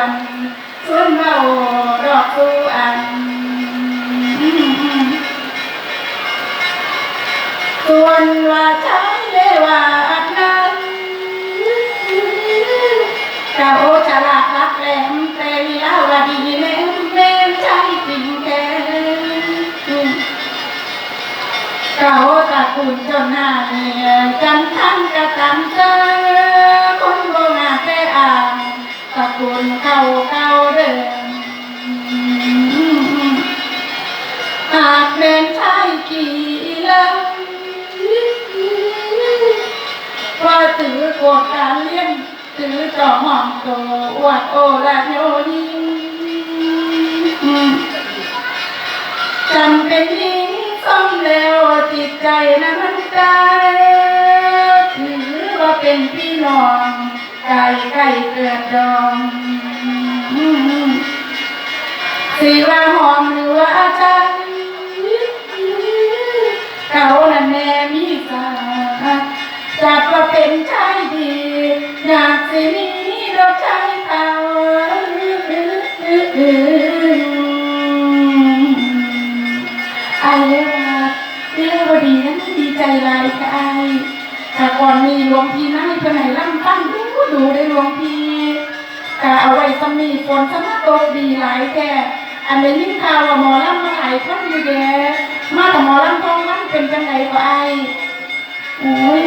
วนส่วนเราดอกสุอันส่วนว่าใช้เลว่าอันนั้นเจ้าฉลาดรักแหลมแต่วิลาวดีแม่แม่ใช่จริงแท้เจ้าตะกูลจนหน้าเนียจันทันกระตำเจอ เก่าเก่าเดิมหากแม่นชายกี่ลังว่าถือกดการเลี้ยงถือจอหอมโตอวดโอและโยยิจำเป็นยิงซ่อมแล้วจิตใจนั้นมันใจถือว่าเป็นพี่น้องไก่ไก่เกิดดอง สีว่าหอมหรือว่าจันเขานั่นแน่มีสาจับว่าเป็นชายดีอยากสิมีดอกชายเต่าไอ้เรียกว่าเรียกว่าดีนั้นดีใจลายค่ะไอ้แต่ก่อนมีหลวงพี่นั่งเพื่อนไหนล่ำตั้งดูดูได้หลวงพ เอาไว้สมีฝนสมตกดีหลายแก่อันนี้ยิ่งข่าวว่าหมอลำมาหลายคนอยู่แกมาแต่หมอลำทองมันเป็นจังไงก็ไอโอ้ย